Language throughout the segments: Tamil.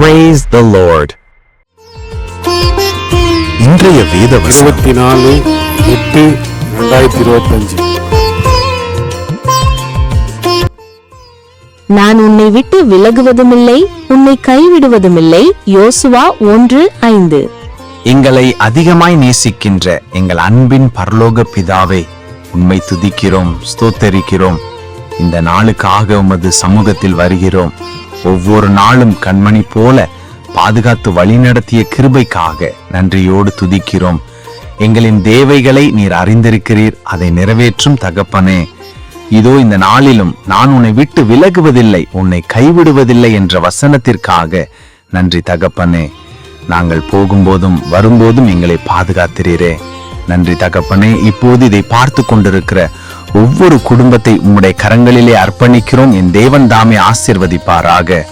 Praise the Lord. இன்றைய வேத இருபத்தி நாலு எட்டு ரெண்டாயிரத்தி இருபத்தஞ்சு. நான் உன்னை விட்டு விலகுவதுமில்லை உன்னை கைவிடுவதுமில்லை. யோசுவா ஒன்று ஐந்து. எங்களை அதிகமாய் நேசிக்கின்ற எங்கள் அன்பின் பரலோக பிதாவே உம்மை துதிக்கிறோம் ஸ்தோத்தரிக்கிறோம். இந்த நாளுக்காக உமது சமூகத்தில் வருகிறோம். ஒவ்வொரு நாளும் கண்மணி போல பாதுகாத்து வழிநடத்திய கிருபைக்காக நன்றியோடு துதிக்கிறோம். எங்களின் தேவைகளை நீர் அறிந்திருக்கிறீர். அதை நிறைவேற்றும் தகப்பனே. இதோ இந்த நாளிலும் நான் உன்னை விட்டு விலகுவதில்லை உன்னை கைவிடுவதில்லை என்ற வசனத்திற்காக நன்றி தகப்பனே. நாங்கள் போகும்போதும் வரும்போதும் எங்களை பாதுகாத்திரீரே. நன்றி தகப்பனே இப்போது இதை பார்த்து கொண்டிருக்கிற ஒவ்வொரு குடும்பத்தை உம்முடைய கரங்களிலே அர்ப்பணிக்கிறோம். என் தேவன் தாமே ஆசிர்வதிப்பாராக.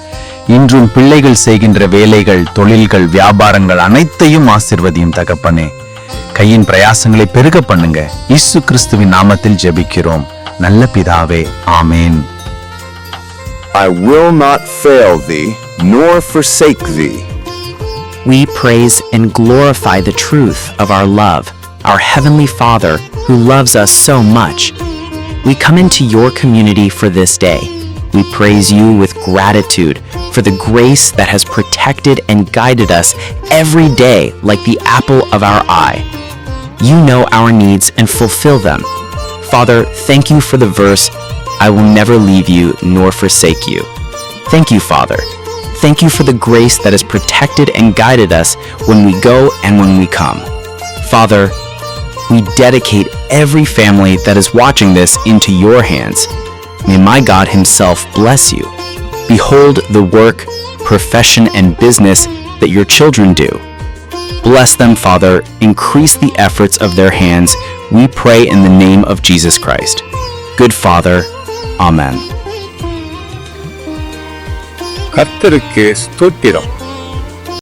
இன்றும் பிள்ளைகள் செய்கின்ற வேலைகள் தொழில்கள் வியாபாரங்கள் அனைத்தையும் ஆசிர்வதியும் தகப்பனே. கையின் பிரயாசங்களை பெருக பண்ணுங்க. இயேசு கிறிஸ்துவின் நாமத்தில் ஜெபிக்கிறோம். நல்ல பிதாவே ஆமேன். I will not fail thee, nor forsake thee. We praise and glorify the truth of our love, our Heavenly Father who loves us so much. We come into your community for this day. We praise you with gratitude for the grace that has protected and guided us every day like the apple of our eye. You know our needs and fulfill them. Father, thank you for the verse, I will never leave you nor forsake you. Thank you, Father. Thank you for the grace that has protected and guided us when we go and when we come. Father, we dedicate every family that is watching this into your hands. May my God Himself bless you. Behold the work, profession, and business that your children do. Bless them, Father. Increase the efforts of their hands. We pray in the name of Jesus Christ. Good Father. Amen. கர்த்தருக்கு ஸ்தோத்திரம்